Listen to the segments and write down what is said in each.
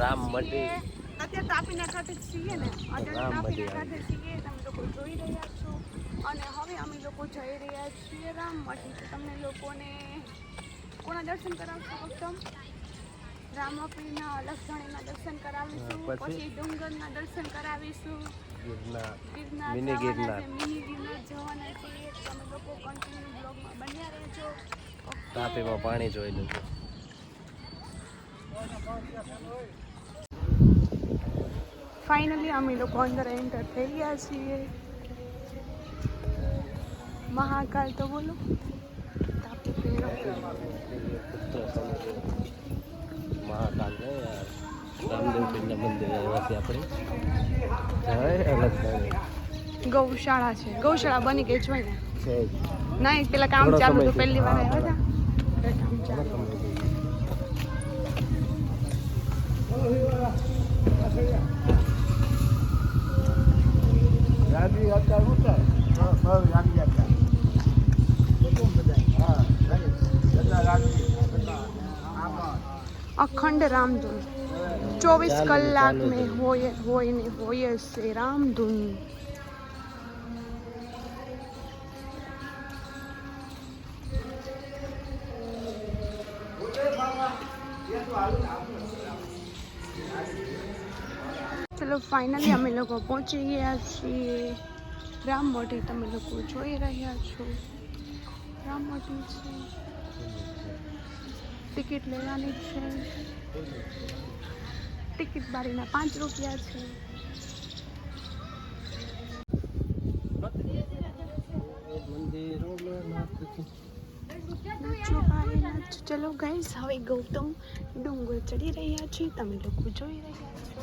રામ. મંદિર. અત્યારે તાપીના ખાતે છીએ ને. અત્યારે તાપીના ખાતે છીએ. તમે લોકો જોઈ રહ્યા છો. અને હવે અમે લોકો જઈ રહ્યા છીએ રામ તો તમને લોકોને કોના દર્શન કરાવશો ફક્ત રામપીના લક્ષણીના દર્શન કરાવીશું. પછી? ડુંગરના દર્શન કરાવીશું. ગિરનાર. મિની જવાના છીએ તમે લોકો કન્ટિન્યુ બ્લોગમાં બન્યા રહેજો. તાપીમાં પાણી જોઈ લેજો. ફાઇનલી અમે લોકો અંદર એન્ટર થઈ ગયા છીએ. મહાકાલ તો બોલો. મહાકાલ રામદેવ મંદિર આપણે જય અલગ થાય ગૌશાળા છે. ગૌશાળા બની ગઈ છે. ને ના પેલા કામ ચાલુ હતું પહેલી વાર આવ્યા હતા. અખંડ રામધૂન ચોવીસ ચાલુ, કલાક ચાલુ મેં છે. હોય હોય ને હોય જ છે રામધૂન ચલો ફાઇનલી અમે લોકો પહોંચી ગયા છીએ રામ મોટી તમે લોકો જોઈ રહ્યા છો. રામ મોઢી છે. ટિકિટ લેવાની છે. ટિકિટ બારીના પાંચ રૂપિયા છે. ચલો ગાઈસ હવે ગૌતમ ડુંગર ચડી રહ્યા છીએ તમે લોકો જોઈ રહ્યા છો.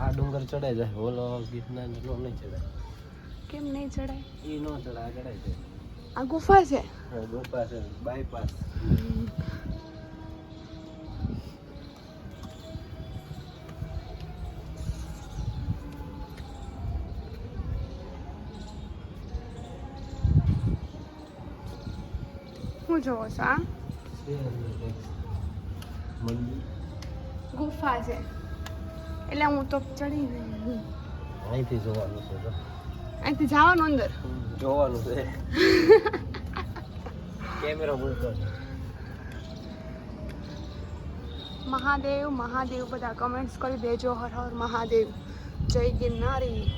આ ડુંગર ચડાઈ જાય ઓલો ગીતના નહીં ચડાય કેમ નહીં ચડાય? એ નો ચડાય આ ચડાય છે. આ ગુફા છે? હા, ગોપા છે. બાયપાસ હું જોવો છો આ મંદિર. ગુફા છે. એટલે હું તો ચડી ગઈ. અહીંથી જોવાનું છે જો. અહીંથી જવાનું અંદર. જોવાનું છે. કેમેરો મૂકો. મહાદેવ મહાદેવ બધા કમેન્ટ્સ કરી દેજો. હર હર મહાદેવ. જય ગિરનારી.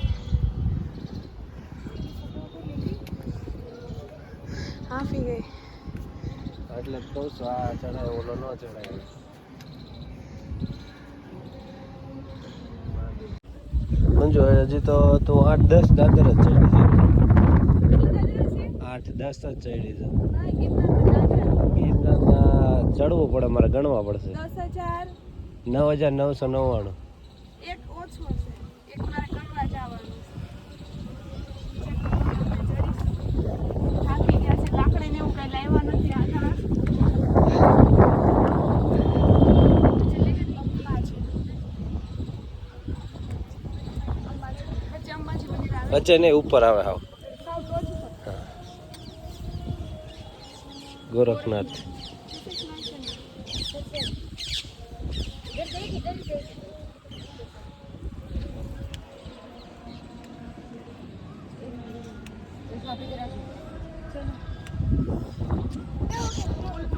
હાફી ગઈ. એટલે કહું છું આ ચડાય ઓલો ન ચડાય મંજુ હજી તો તું આઠ દસ દાદર જ ચડી છે. આઠ દસ જ ચડી છે. ગિરનારના ચડવું પડે મારે ગણવા પડશે. નવ હજાર નવસો નવ્વાણું. લાકડી ને એવું કઈ લાવવા નથી. વચ્ચે નહીં ઉપર આવે હાવ. ગોરખનાથ.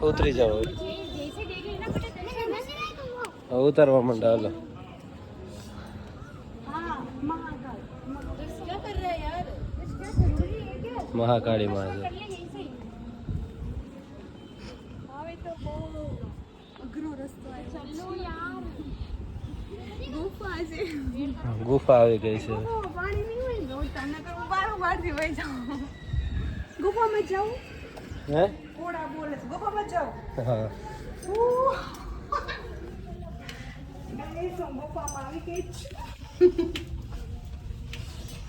ઉતરી જાઓ. ઉતારવા માંડે હાલો. મહાકાળી માં છે તો બહુ અઘરો રસ્તો આવ્યો ગુફા છે. ગુફા આવી ગઈ છે. ને ગુફામાં જાઉં હે? ઘોડા બોલે છે. ગુફામાં જાઉં હા. ગુફામાં આવી ગઈ છું.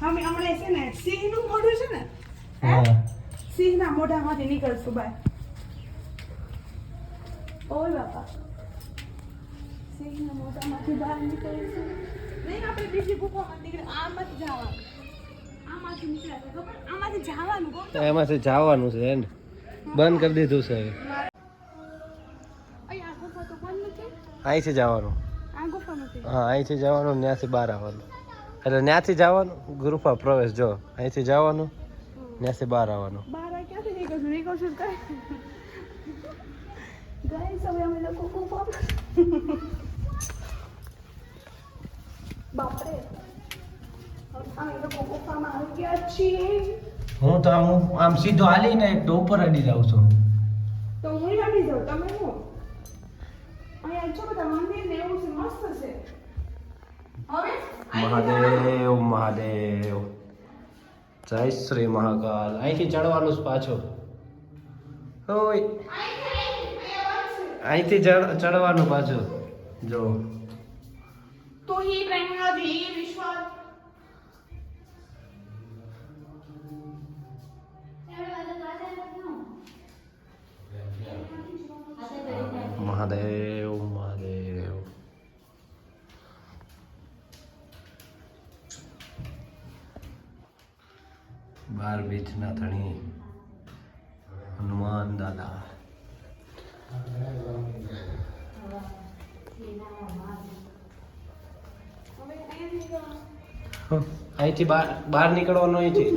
હમણાં છે ને સિંહનું મોઢું છે ને સિંહના મોઢામાંથી નીકળશું બાય. ઓય બાપા. સિંહના મોઢામાંથી બહાર નીકળીશું. નહીં આપણે બીજી ગુફામાં નીકળે આમાંથી જવાનું. આમાંથી નીકળ્યા ખબર? આમાંથી જવાનું ગો એમાંથી જવાનું છે એન્ડ. બંધ કરી દીધું છે અહીંથી જવાનું. હા અહીંથી જવાનું ત્યાંથી બહાર આવવાનું. એટલે ત્યાંથી જવાનું ગ્રુપમાં પ્રવેશ જો. અહીંથી જવાનું ત્યાંથી બહાર આવવાનું. બહાર આ ક્યાંથી? નીકળશું નીકળશું કઈ? ગાઈસ હવે અમે લોકો ગુફા બાપરે અમે લોકો ગુફામાં આવી ગયા છીએ. હું તો આમ આમ સીધો હાલીને એક તો ઉપર અડી જાઉં છું. તો હું અડી જાઉં? તમે હું? અહીંયા છો બધા મંદિર ને એવું છે મસ્ત છે. હવે મહાદેવ મહાદેવ. જય શ્રી મહાકાલ. અહીંથી ચડવાનું છે પાછો. ઓય. અહીંથી ચડ- ચડવાનું પાછું. જો. તો ही બાર બીજના ધણી હનુમાન દાદા. અહીંથી બહાર નીકળવાનો અહીંથી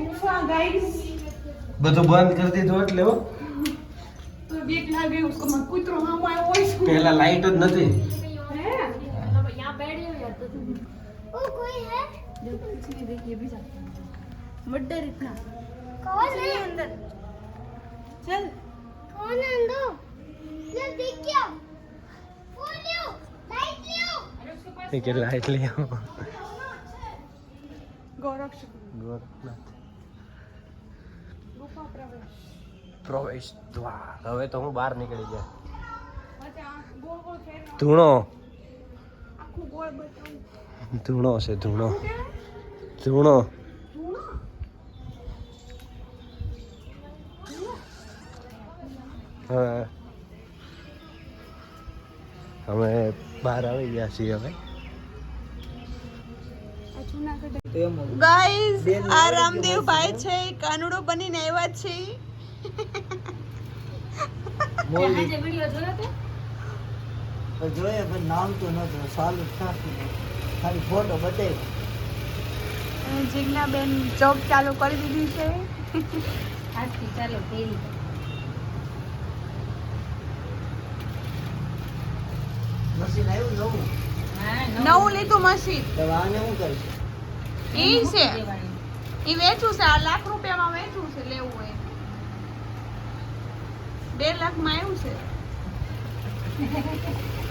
ગુફા ગાઈસ બધું બંધ કરી દીધું એટલે તો બીક લાગે લાઈટ જ નથી. હે मर्डर इतना कौन है अंदर चल कौन है अंदो ले देख क्या फोन लियो लाइट लियो એ કે લાઈટ લઈ આવો ગોરક્ષ ગોરખનાથ ગુફા પ્રવેશ પ્રવેશ દ્વાર હવે તો હું બહાર નીકળી ગયા અચ્છા ગોળ ગોળ ફેર ધૂણો આખું ગોળ બતાવું ધૂણો છે ધૂણો. ધૂણો. ધૂણો હવે અમે બહાર આવી ગયા છીએ હવે. ગાઈઝ આ રામદેવ ભાઈ છે કાનુડો બનીને આવ્યા છે. જોઈએ પણ નામ તો નતું સારું થતું ખાલી ફોટો બતાવ્યો. જીજ્ઞાબેન જોબ ચાલુ કરી દીધી છે. મશીન આવ્યું નવું? નવું. લીધું મશીન. તો આને શું કરીશ? એ છે. એ વેચું છે આ લાખ રૂપિયામાં વેચું છે લેવું હોય. બે લાખમાં આવ્યું છે.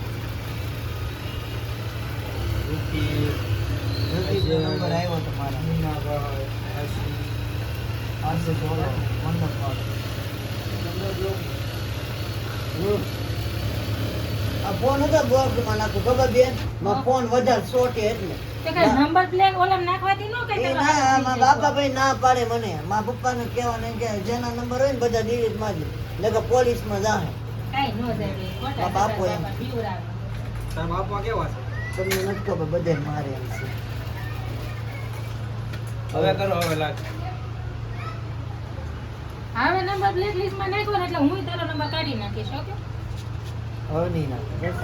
નંબર આવ્યો તમારા આ ફોન હતો બોક્સમાં નાખું? ખબર બેન? ફોન વધારે સોટે એટલે. નંબર પ્લેટ નાખવાથી નો ના બાપા ભાઈ ના પાડે મને. મારા કહેવા ને કે જેના નંબર હોય ને બધા ડિલીટ મારી એટલે કે પોલીસમાં જાહે. કઈ નો જાય આ બાપો એમ. બીવરાવે તમને નથી ખબર બધે મારે એમ છે. હવે કરો હવે લાગ. હવે નંબર બ્લેક લિસ્ટમાં નાખ્યો ને એટલે હું તારો નંબર કાઢી નાખીશ ઓકે હવે નહીં નાખો બસ.